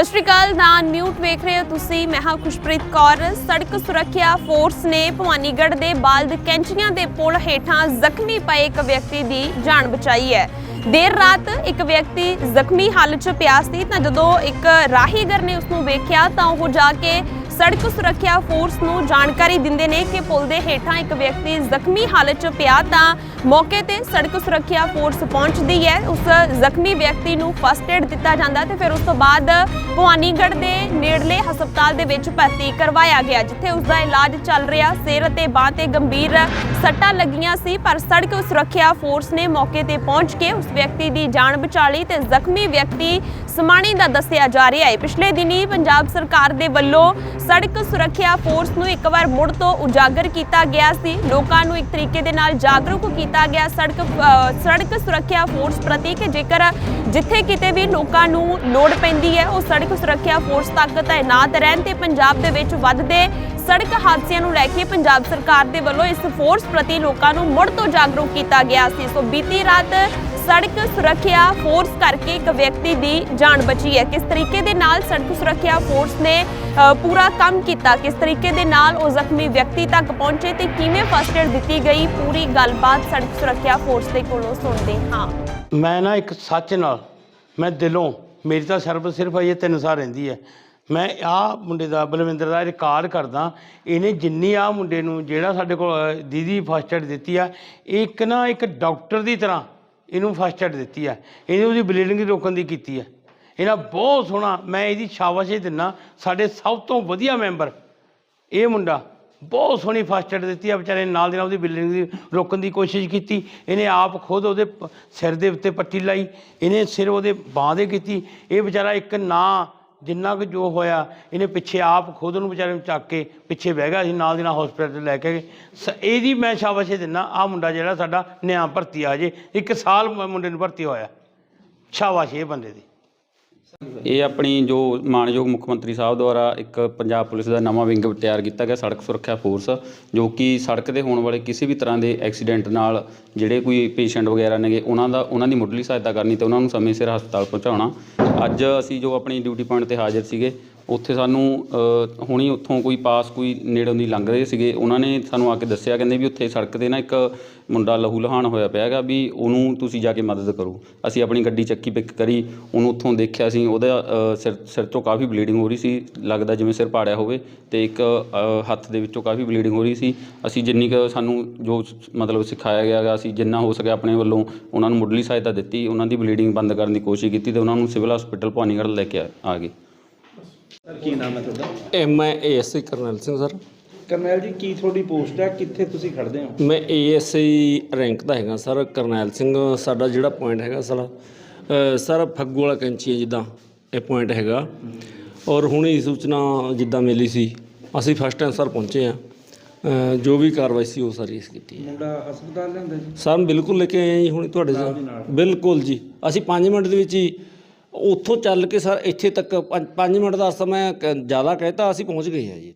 ਸਤਿ ਸ਼੍ਰੀ ਅਕਾਲ ਨਾਨ ਮਿਊਟ ਵੇਖ ਰਹੇ ਹੋ ਤੁਸੀਂ। ਮੈਂ ਹਾਂ ਖੁਸ਼ਪ੍ਰੀਤ ਕੌਰ। ਸੜਕ ਸੁਰੱਖਿਆ ਫੋਰਸ ਨੇ ਭਵਾਨੀਗੜ੍ਹ ਦੇ ਬਾਲਦ ਕੈਂਚੀਆਂ ਦੇ ਪੁਲ ਹੇਠਾਂ ਜ਼ਖਮੀ ਪਏ ਇੱਕ ਵਿਅਕਤੀ ਦੀ ਜਾਨ ਬਚਾਈ ਹੈ। ਦੇਰ ਰਾਤ ਇੱਕ ਵਿਅਕਤੀ ਜ਼ਖਮੀ ਹਾਲਤ 'ਚ ਪਿਆ ਸੀ ਤਾਂ ਜਦੋਂ ਇੱਕ ਰਾਹੀਗਰ ਨੇ ਉਸ ਨੂੰ ਵੇਖਿਆ ਤਾਂ ਉਹ ਜਾ ਕੇ ਸੜਕ ਸੁਰੱਖਿਆ ਫੋਰਸ ਨੂੰ ਜਾਣਕਾਰੀ ਦਿੰਦੇ ਨੇ ਕਿ ਪੁਲ ਦੇ ਹੇਠਾਂ ਇੱਕ ਵਿਅਕਤੀ ਜ਼ਖਮੀ ਹਾਲਤ 'ਚ ਪਿਆ ਤਾਂ ਮੌਕੇ ਤੇ ਸੜਕ ਸੁਰੱਖਿਆ ਫੋਰਸ ਪਹੁੰਚਦੀ ਹੈ। ਉਸ ਜ਼ਖਮੀ ਵਿਅਕਤੀ ਨੂੰ ਫਸਟ ਏਡ ਦਿੱਤਾ ਜਾਂਦਾ ਤੇ ਫਿਰ ਉਸ ਤੋਂ ਬਾਅਦ ਭਵਾਨੀਗੜ੍ਹ ਦੇ ਨੇੜਲੇ ਹਸਪਤਾਲ ਦੇ ਵਿੱਚ ਭਰਤੀ ਕਰਵਾਇਆ ਗਿਆ, ਜਿੱਥੇ ਉਸ ਦਾ ਇਲਾਜ ਚੱਲ ਰਿਹਾ। ਸਿਰ ਅਤੇ ਬਾਂਹ ਤੇ ਗੰਭੀਰ ਸੱਟਾਂ ਲੱਗੀਆਂ ਸੀ, ਪਰ ਸੜਕ ਸੁਰੱਖਿਆ ਫੋਰਸ ਨੇ ਮੌਕੇ ਤੇ ਪਹੁੰਚ ਕੇ ਉਸ ਵਿਅਕਤੀ ਦੀ ਜਾਨ ਬਚਾ ਲਈ ਤੇ ਜ਼ਖਮੀ ਵਿਅਕਤੀ ਸਮਾਣੀ ਦਾ ਦੱਸਿਆ ਜਾ ਰਿਹਾ ਹੈ। ਪਿਛਲੇ ਦਿਨੀ ਪੰਜਾਬ ਸਰਕਾਰ ਦੇ ਵੱਲੋਂ ਸੜਕ ਸੁਰੱਖਿਆ ਫੋਰਸ ਨੂੰ ਇੱਕ ਵਾਰ ਮੁੜ ਤੋਂ ਉਜਾਗਰ ਕੀਤਾ ਗਿਆ ਸੀ। ਲੋਕਾਂ ਨੂੰ ਇੱਕ ਤਰੀਕੇ ਦੇ ਨਾਲ ਜਾਗਰੂਕ ਕੀਤਾ ਗਿਆ ਸੜਕ ਸੜਕ ਸੁਰੱਖਿਆ ਫੋਰਸ ਪ੍ਰਤੀ ਕਿ ਜੇਕਰ ਜਿੱਥੇ ਕਿਤੇ ਵੀ ਲੋਕਾਂ ਨੂੰ ਲੋੜ ਪੈਂਦੀ ਹੈ, ਉਹ ਸੜਕ ਸੁਰੱਖਿਆ ਫੋਰਸ ਤੱਕ ਤਾਇਨਾਤ ਰਹਿਣ ਤੇ ਪੰਜਾਬ ਦੇ ਵਿੱਚ ਵੱਧਦੇ ਸੜਕ ਹਾਦਸਿਆਂ ਨੂੰ ਲੈ ਕੇ ਪੰਜਾਬ ਸਰਕਾਰ ਦੇ ਵੱਲੋਂ ਇਸ ਫੋਰਸ ਪ੍ਰਤੀ ਲੋਕਾਂ ਨੂੰ ਮੁੜ ਤੋਂ ਜਾਗਰੂਕ ਕੀਤਾ ਗਿਆ ਸੀ। ਸੋ ਬੀਤੀ ਰਾਤ ਸੜਕ ਸੁਰੱਖਿਆ ਫੋਰਸ ਕਰਕੇ ਇੱਕ ਵਿਅਕਤੀ ਦੀ ਜਾਨ ਬਚੀ ਹੈ। ਕਿਸ ਤਰੀਕੇ ਦੇ ਨਾਲ ਸੜਕ ਸੁਰੱਖਿਆ ਫੋਰਸ ਨੇ ਪੂਰਾ ਕੰਮ ਕੀਤਾ? ਕਿਸ ਤਰੀਕੇ ਦੇ ਨਾਲ ਉਹ ਜ਼ਖਮੀ ਵਿਅਕਤੀ ਤੱਕ ਪਹੁੰਚੇ ਤੇ ਕਿਵੇਂ ਫਸਟ ਏਡ ਦਿੱਤੀ ਗਈ? ਪੂਰੀ ਗੱਲਬਾਤ ਸੜਕ ਸੁਰੱਖਿਆ ਫੋਰਸ ਦੇ ਕੋਲੋਂ ਸੁਣਦੇ ਹਾਂ। ਮੈਂ ਨਾ ਇੱਕ ਸੱਚ ਨਾਲ, ਮੈਂ ਦਿਲੋਂ, ਮੇਰੀ ਤਾਂ ਸਰਬ ਸਿਰਫ ਅਜੇ 3 ਸਾਲ ਰਹਿੰਦੀ ਹੈ। ਮੈਂ ਆ ਮੁੰਡੇ ਦਾ, ਬਲਵਿੰਦਰ ਦਾ ਰਿਕਾਰਡ ਕਰਦਾ, ਇਹਨੇ ਜਿੰਨੀ ਆ ਮੁੰਡੇ ਨੂੰ ਜਿਹੜਾ ਸਾਡੇ ਕੋਲ ਦੀਦੀ ਫਸਟ ਏਡ ਦਿੱਤੀ ਆ, ਇੱਕ ਨਾ ਇੱਕ ਡਾਕਟਰ ਦੀ ਤਰ੍ਹਾਂ ਇਹਨੂੰ ਫਸਟ ਏਡ ਦਿੱਤੀ ਹੈ। ਇਹਨੇ ਉਹਦੀ ਬਲੀਡਿੰਗ ਰੋਕਣ ਦੀ ਕੀਤੀ ਹੈ। ਇਹਨਾਂ ਬਹੁਤ ਸੋਹਣਾ, ਮੈਂ ਇਹਦੀ ਸ਼ਾਬਾਸ਼ ਦਿੰਦਾ ਸਾਡੇ ਸਭ ਤੋਂ ਵਧੀਆ ਮੈਂਬਰ, ਇਹ ਮੁੰਡਾ ਬਹੁਤ ਸੋਹਣੀ ਫਸਟ ਏਡ ਦਿੱਤੀ ਆ ਵਿਚਾਰੇ ਨਾਲ ਦੀ ਨਾਲ ਉਹਦੀ ਬਿਲਡਿੰਗ ਦੀ ਰੋਕਣ ਦੀ ਕੋਸ਼ਿਸ਼ ਕੀਤੀ। ਇਹਨੇ ਆਪ ਖੁਦ ਉਹਦੇ ਪ- ਸਿਰ ਦੇ ਉੱਤੇ ਪੱਟੀ ਲਾਈ। ਇਹਨੇ ਸਿਰ ਉਹਦੇ ਬਾਹ ਦੇ ਕੀਤੀ। ਇਹ ਵਿਚਾਰਾ ਇੱਕ ਨਾ ਜਿੰਨਾ ਕੁ ਜੋ ਹੋਇਆ, ਇਹਨੇ ਪਿੱਛੇ ਆਪ ਖੁਦ ਨੂੰ ਵਿਚਾਰੇ ਨੂੰ ਚੱਕ ਕੇ ਪਿੱਛੇ ਬਹਿ ਗਿਆ ਸੀ, ਨਾਲ ਦੀ ਨਾਲ ਹਸਪੀਟਲ ਲੈ ਕੇ ਗਏ। ਸ- ਇਹਦੀ ਮੈਂ ਸ਼ਾਬਾਸ਼ ਦਿੰਦਾ ਆ ਮੁੰਡਾ ਜਿਹੜਾ ਸਾਡਾ ਨਿਆਂ ਭਰਤੀ ਆ ਜੇ ਇੱਕ ਸਾਲ ਮ- ਮੁੰਡੇ ਨੂੰ ਭਰਤੀ ਹੋਇਆ। ਸ਼ਾਬਾਸ਼ ਇਹ ਬੰਦੇ ਦੀ। ਇਹ ਆਪਣੀ ਜੋ ਮਾਨਯੋਗ ਮੁੱਖ ਮੰਤਰੀ ਸਾਹਿਬ ਦੁਆਰਾ ਇੱਕ ਪੰਜਾਬ ਪੁਲਿਸ ਦਾ ਨਵਾਂ ਵਿੰਗ ਤਿਆਰ ਕੀਤਾ ਗਿਆ, ਸੜਕ ਸੁਰੱਖਿਆ ਫੋਰਸ, ਜੋ ਕਿ ਸੜਕ ਤੇ ਹੋਣ ਵਾਲੇ ਕਿਸੇ ਵੀ ਤਰ੍ਹਾਂ ਦੇ ਐਕਸੀਡੈਂਟ ਨਾਲ ਜਿਹੜੇ ਕੋਈ ਪੇਸ਼ੈਂਟ ਵਗੈਰਾ ਨੇਗੇ, ਉਹਨਾਂ ਦਾ, ਉਹਨਾਂ ਦੀ ਮੁੱਢਲੀ ਸਹਾਇਤਾ ਕਰਨੀ ਤੇ ਉਹਨਾਂ ਨੂੰ ਸਮੇਂ ਸਿਰ ਹਸਪਤਾਲ ਪਹੁੰਚਾਉਣਾ। ਅੱਜ ਅਸੀਂ ਜੋ ਆਪਣੀ ਡਿਊਟੀ ਪੁਆਇੰਟ ਤੇ ਹਾਜ਼ਰ ਸੀਗੇ ਉੱਥੇ ਸਾਨੂੰ ਹੁਣੀ ਉੱਥੋਂ ਕੋਈ ਪਾਸ ਕੋਈ ਨੇੜੋਂ ਦੀ ਲੰਘ ਰਹੇ ਸੀਗੇ। ਉਹਨਾਂ ਨੇ ਸਾਨੂੰ ਆ ਕੇ ਦੱਸਿਆ, ਕਹਿੰਦੇ ਵੀ ਉੱਥੇ ਸੜਕ ਤੇ ਨਾ ਇੱਕ ਮੁੰਡਾ ਲਹੂ ਲਹਾਨ ਹੋਇਆ ਪਿਆ ਹੈਗਾ ਵੀ ਉਹਨੂੰ ਤੁਸੀਂ ਜਾ ਕੇ ਮਦਦ ਕਰੋ। ਅਸੀਂ ਆਪਣੀ ਗੱਡੀ ਚੱਕੀ ਪਿਕ ਕਰੀ, ਉਹਨੂੰ ਉੱਥੋਂ ਦੇਖਿਆ ਸੀ, ਉਹਦਾ ਸਿਰ ਸਿਰ ਤੋਂ ਕਾਫੀ ਬਲੀਡਿੰਗ ਹੋ ਰਹੀ ਸੀ, ਲੱਗਦਾ ਜਿਵੇਂ ਸਿਰ ਪਾੜਿਆ ਹੋਵੇ ਤੇ ਇੱਕ ਹੱਥ ਦੇ ਵਿੱਚੋਂ ਕਾਫੀ ਬਲੀਡਿੰਗ ਹੋ ਰਹੀ ਸੀ। ਅਸੀਂ ਜਿੰਨੀ ਕੁ ਸਾਨੂੰ ਜੋ ਮਤਲਬ ਸਿਖਾਇਆ ਗਿਆ ਗਾ ਅਸੀਂ ਜਿੰਨਾ ਹੋ ਸਕਿਆ ਆਪਣੇ ਵੱਲੋਂ ਉਹਨਾਂ ਨੂੰ ਮੁੱਢਲੀ ਸਹਾਇਤਾ ਦਿੱਤੀ, ਉਹਨਾਂ ਦੀ ਬਲੀਡਿੰਗ ਬੰਦ ਕਰਨ ਦੀ ਕੋਸ਼ਿਸ਼ ਕੀਤੀ ਤੇ ਉਹਨਾਂ ਨੂੰ ਸਿਵਲ ਹਸਪੀਟਲ ਭਵਾਨੀਗੜ੍ਹ ਲੈ ਕੇ ਆ ਗਏ। ਕੀ ਨਾਮ ਹੈ ਤੁਹਾਡਾ? M I ASI Karnail Singh sir. Karnail ji ਕੀ ਤੁਹਾਡੀ ਪੋਸਟ ਹੈ? ਕਿੱਥੇ ਤੁਸੀਂ ਖੜਦੇ ਹੋ? ਮੈਂ ਏਐਸਆਈ ਰੈਂਕ ਦਾ ਹੈਗਾ ਸਰ। ਕਰਨੈਲ ਸਿੰਘ ਸਾਡਾ ਜਿਹੜਾ ਪੁਆਇੰਟ ਹੈਗਾ ਸਰ ਅ, ਸਰ ਫੱਗੂ ਵਾਲਾ ਕੈਂਚੀ ਹੈ ਜਿੱਦਾਂ ਇਹ ਪੁਆਇੰਟ ਹੈਗਾ। ਔਰ ਹੁਣੇ ਹੀ ਸੂਚਨਾ ਜਿੱਦਾਂ ਮਿਲੀ ਸੀ ਅਸੀਂ ਫਸਟ ਟਾਈਮ ਸਰ ਪਹੁੰਚੇ ਆ ਜੋ ਵੀ ਕਾਰਵਾਈ ਸੀ ਉਹ ਸਾਰੀ ਇਸ ਕੀਤੀ ਹੈ। ਮੁੰਡਾ ਹਸਪਤਾਲ ਲਿਆਂਦਾ ਜੀ? ਸਰ ਬਿਲਕੁਲ ਲੈ ਕੇ ਆਏ ਜੀ ਹੁਣ ਤੁਹਾਡੇ ਨਾਲ। ਬਿਲਕੁਲ ਜੀ। ਅਸੀਂ 5 ਮਿੰਟ ਦੇ ਵਿੱਚ ਹੀ ਉੱਥੋਂ ਚੱਲ ਕੇ ਸਰ ਇੱਥੇ ਤੱਕ ਪੰਜ ਮਿੰਟ ਦਾ ਸਮਾਂ ਕ- ਜ਼ਿਆਦਾ ਕਹਿਤਾ, ਅਸੀਂ ਪਹੁੰਚ ਗਏ ਹਾਂ ਜੀ।